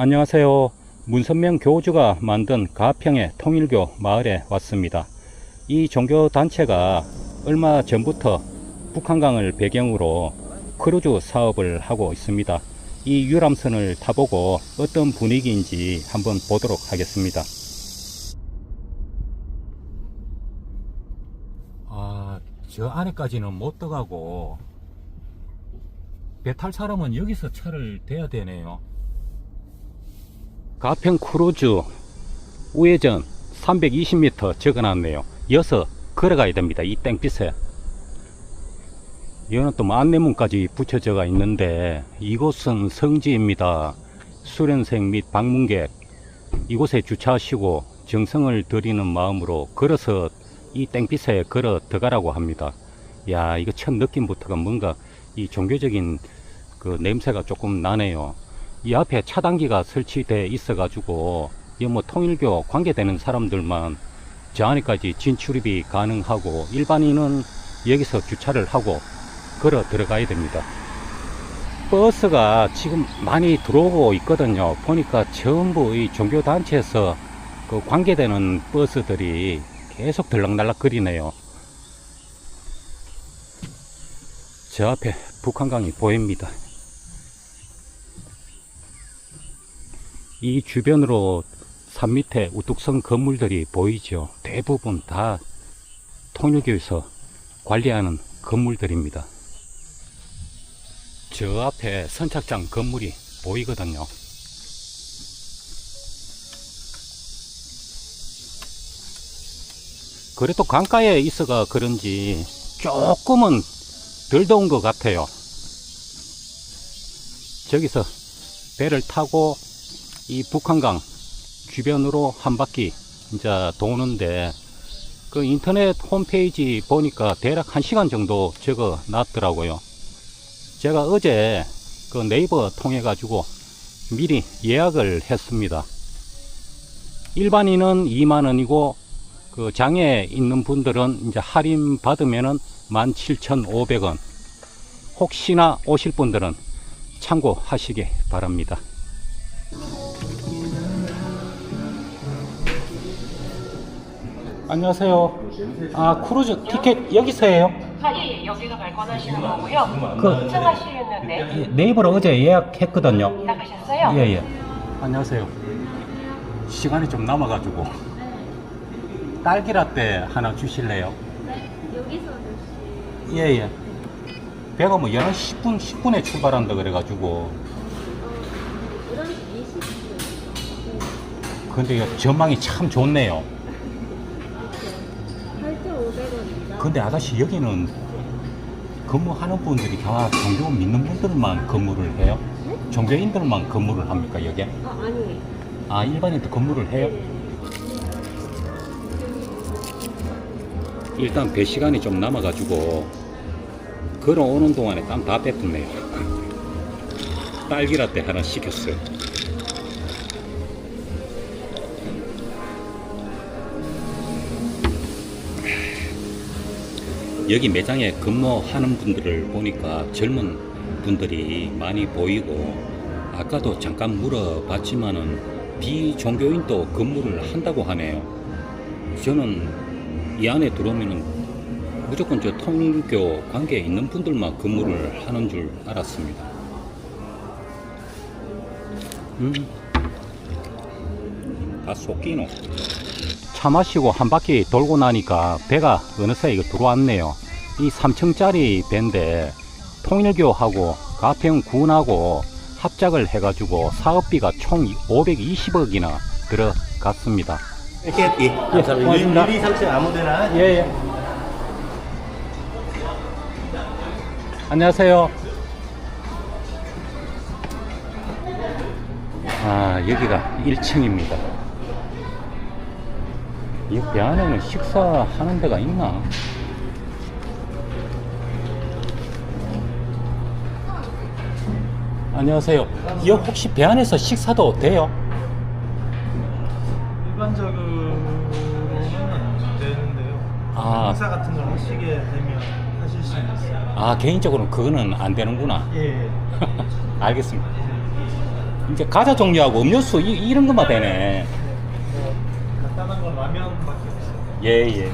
안녕하세요. 문선명 교주가 만든 가평의 통일교 마을에 왔습니다. 이 종교 단체가 얼마 전부터 북한강을 배경으로 크루즈 사업을 하고 있습니다. 이 유람선을 타보고 어떤 분위기인지 한번 보도록 하겠습니다. 아, 저 안에까지는 못 들어가고 배탈 사람은 여기서 차를 대야 되네요. 가평 크루즈 우회전 320m 적어놨네요. 여서 걸어가야 됩니다. 이 땡빛에. 이거는 또 안내문까지 붙여져가 있는데 이곳은 성지입니다. 수련생 및 방문객 이곳에 주차하시고 정성을 들이는 마음으로 걸어서 이 땡빛에 걸어 들어가라고 합니다. 야 이거 첫 느낌부터가 뭔가 이 종교적인 그 냄새가 조금 나네요. 이 앞에 차단기가 설치돼 있어 가지고 이뭐 통일교 관계되는 사람들만 저 안에까지 진출입이 가능하고 일반인은 여기서 주차를 하고 걸어 들어가야 됩니다. 버스가 지금 많이 들어오고 있거든요. 보니까 전부 이 종교단체에서 그 관계되는 버스들이 계속 들락날락 거리네요. 저 앞에 북한강이 보입니다. 이 주변으로 산 밑에 우뚝 선 건물들이 보이죠. 대부분 다 통일교에서 관리하는 건물들입니다. 저 앞에 선착장 건물이 보이거든요. 그래도 강가에 있어가 그런지 조금은 덜 더운 것 같아요. 저기서 배를 타고 이 북한강 주변으로 한 바퀴 이제 도는데 그 인터넷 홈페이지 보니까 대략 한 시간 정도 적어 놨더라고요. 제가 어제 그 네이버 통해 가지고 미리 예약을 했습니다. 일반인은 2만 원이고 그 장애 있는 분들은 이제 할인 받으면은 17,500원. 혹시나 오실 분들은 참고하시기 바랍니다. 안녕하세요. 아, 크루즈 티켓 여기서 해요? 아, 예, 예. 여기가 발권하시는 거고요. 그- 신청하시겠는데 네이버로 어제 예약했거든요. 예약하셨어요? 예, 예. 안녕하세요. 시간이 좀 남아가지고. 딸기 라떼 하나 주실래요? 여기서 몇 시? 예, 예. 배가 뭐 11시 10분, 10분에 출발한다 그래가지고. 11시 20분. 근데 이거 전망이 참 좋네요. 8,500원입니다. 근데 아가씨 여기는 근무하는 분들이 다 종교 믿는 분들만 근무를 해요? 종교인들만 근무를 합니까, 여기? 아, 아니에요. 아, 일반인도 근무를 해요? 일단 배 시간이 좀 남아가지고 걸어오는 동안에 땀 다 뱉었네요. 딸기라떼 하나 시켰어요. 여기 매장에 근무하는 분들을 보니까 젊은 분들이 많이 보이고 아까도 잠깐 물어봤지만은 비종교인도 근무를 한다고 하네요. 저는 이 안에 들어오면은 무조건 저 통일교 관계에 있는 분들만 근무를 하는 줄 알았습니다. 음, 다 속기노. 차 마시고 한 바퀴 돌고 나니까 배가 어느새 이거 들어왔네요. 이 3층짜리 배인데 통일교하고 가평군하고 합작을 해가지고 사업비가 총 520억이나 들어갔습니다. 이렇게 예, 감사합니다. 고맙습니다. 유리 3층 아무데나 예, 예. 안녕하세요. 아, 여기가 1층입니다. 이 배 안에는 식사하는 데가 있나? 안녕하세요. 이 혹시 배 안에서 식사도 돼요? 일반적으로는 안 되는데요. 아. 행사 같은 걸 하시게 되면 하실 수 있어요. 아, 개인적으로는 그거는 안 되는구나. 예. 알겠습니다. 이제 과자 종류하고 음료수 이, 이런 것만 되네. 없어요. 예, 예.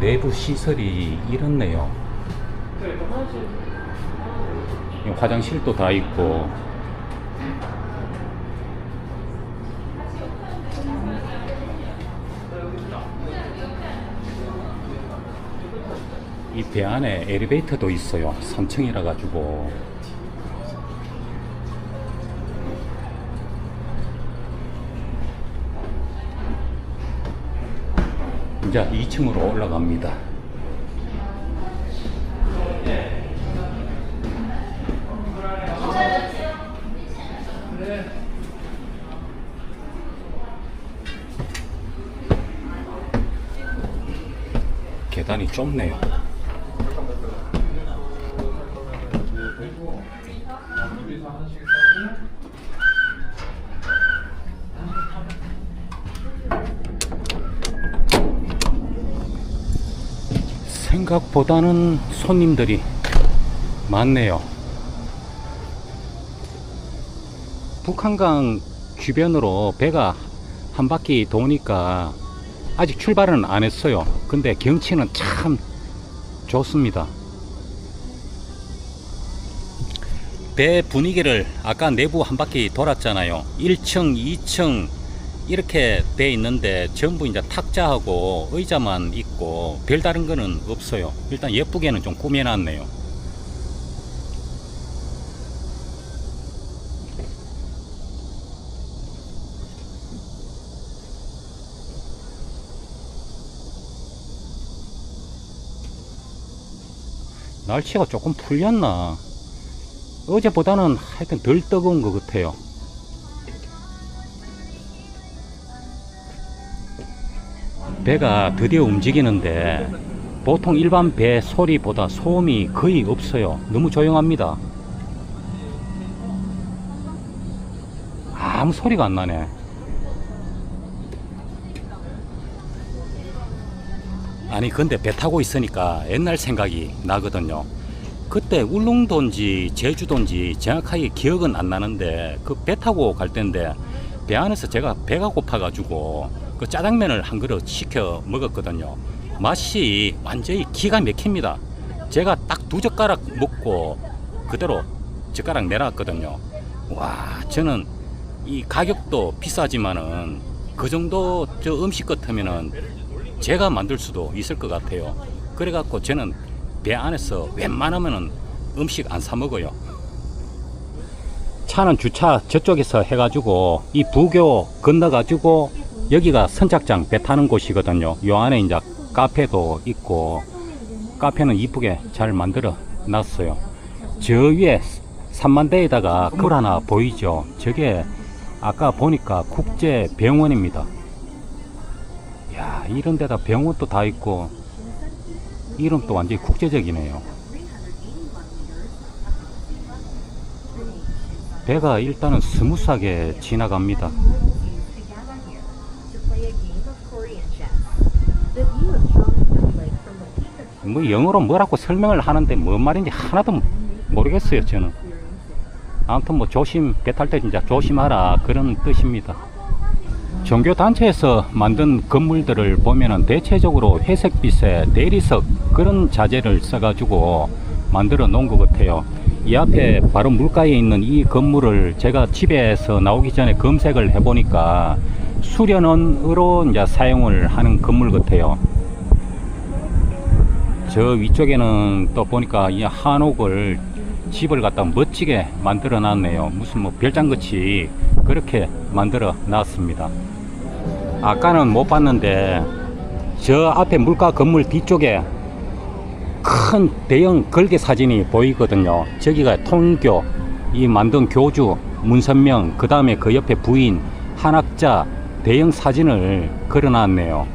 내부 시설이 이렇네요. 이 화장실도 다 있고. 이 배 안에 엘리베이터도 있어요. 3층이라 가지고. 이제 2층으로 올라갑니다. 계단이 좁네요. 생각보다는 손님들이 많네요. 북한강 주변으로 배가 한 바퀴 도니까 아직 출발은 안 했어요. 근데 경치는 참 좋습니다. 배 분위기를 아까 내부 한 바퀴 돌았잖아요. 1층, 2층 이렇게 돼 있는데 전부 이제 탁자하고 의자만 있고 별다른 거는 없어요. 일단 예쁘게는 좀 꾸며놨네요. 날씨가 조금 풀렸나? 어제보다는 하여튼 덜 뜨거운 것 같아요. 배가 드디어 움직이는데 보통 일반 배 소리보다 소음이 거의 없어요. 너무 조용합니다. 아무 소리가 안 나네. 아니 근데 배 타고 있으니까 옛날 생각이 나거든요. 그때 울릉도인지 제주도인지 정확하게 기억은 안 나는데 그 배 타고 갈 때인데 배 안에서 제가 배가 고파가지고 그 짜장면을 한 그릇 시켜 먹었거든요. 맛이 완전히 기가 막힙니다. 제가 딱 두 젓가락 먹고 그대로 젓가락 내놨거든요. 와, 저는 이 가격도 비싸지만은 그 정도 저 음식 같으면은 제가 만들 수도 있을 것 같아요. 그래갖고 저는 배 안에서 웬만하면은 음식 안 사 먹어요. 차는 주차 저쪽에서 해가지고 이 부교 건너가지고 여기가 선착장 배 타는 곳이거든요. 요 안에 이제 카페도 있고 카페는 이쁘게 잘 만들어 놨어요. 저 위에 삼만대에다가 물 하나 보이죠? 저게 아까 보니까 국제 병원입니다. 야 이런 데다 병원도 다 있고 이름도 완전히 국제적이네요. 배가 일단은 스무스하게 지나갑니다. 뭐 영어로 뭐라고 설명을 하는데 뭔 말인지 하나도 모르겠어요 저는. 아무튼 뭐 조심 배 탈 때 진짜 조심하라 그런 뜻입니다. 종교 단체에서 만든 건물들을 보면은 대체적으로 회색빛의 대리석 그런 자재를 써가지고 만들어 놓은 것 같아요. 이 앞에 바로 물가에 있는 이 건물을 제가 집에서 나오기 전에 검색을 해보니까 수련원으로 이제 사용을 하는 건물 같아요. 저 위쪽에는 또 보니까 이 한옥을 집을 갖다 멋지게 만들어 놨네요. 무슨 뭐 별장같이 그렇게 만들어 놨습니다. 아까는 못 봤는데 저 앞에 물가 건물 뒤쪽에 큰 대형 걸개 사진이 보이거든요. 저기가 통교, 이 만든 교주, 문선명, 그 다음에 그 옆에 부인, 한학자 대형 사진을 걸어 놨네요.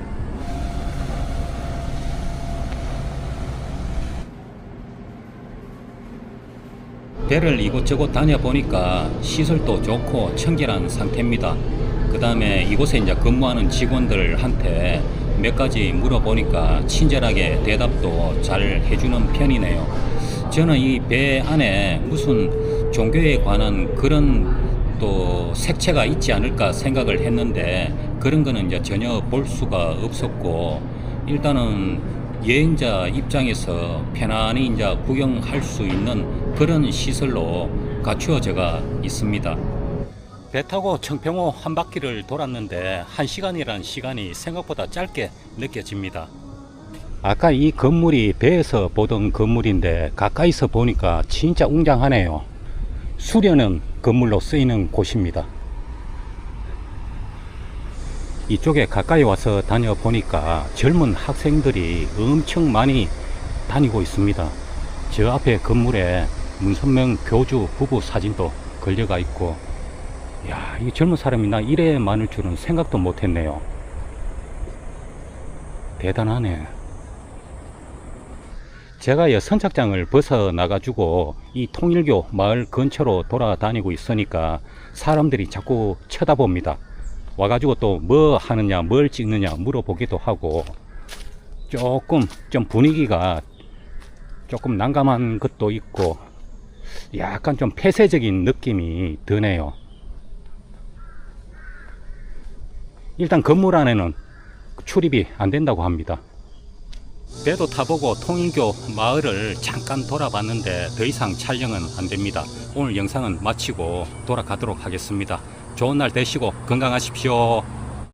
배를 이곳저곳 다녀보니까 시설도 좋고 청결한 상태입니다. 그 다음에 이곳에 이제 근무하는 직원들한테 몇 가지 물어보니까 친절하게 대답도 잘 해주는 편이네요. 저는 이 배 안에 무슨 종교에 관한 그런 또 색채가 있지 않을까 생각을 했는데 그런 거는 이제 전혀 볼 수가 없었고 일단은 여행자 입장에서 편안히 이제 구경할 수 있는 그런 시설로 갖추어져가 있습니다. 배 타고 청평호 한 바퀴를 돌았는데 한 시간이라는 시간이 생각보다 짧게 느껴집니다. 아까 이 건물이 배에서 보던 건물인데 가까이서 보니까 진짜 웅장하네요. 수련은 건물로 쓰이는 곳입니다. 이쪽에 가까이 와서 다녀보니까 젊은 학생들이 엄청 많이 다니고 있습니다. 저 앞에 건물에 문선명 교주 부부 사진도 걸려가 있고, 야, 이 젊은 사람이 나 이래 많을 줄은 생각도 못 했네요. 대단하네. 제가 이 선착장을 벗어나가지고 이 통일교 마을 근처로 돌아다니고 있으니까 사람들이 자꾸 쳐다봅니다. 와가지고 또 뭐 하느냐, 뭘 찍느냐 물어보기도 하고 조금 좀 분위기가 조금 난감한 것도 있고 약간 좀 폐쇄적인 느낌이 드네요. 일단 건물 안에는 출입이 안 된다고 합니다. 배도 타보고 통일교 마을을 잠깐 돌아봤는데 더 이상 촬영은 안 됩니다. 오늘 영상은 마치고 돌아가도록 하겠습니다. 좋은 날 되시고 건강하십시오.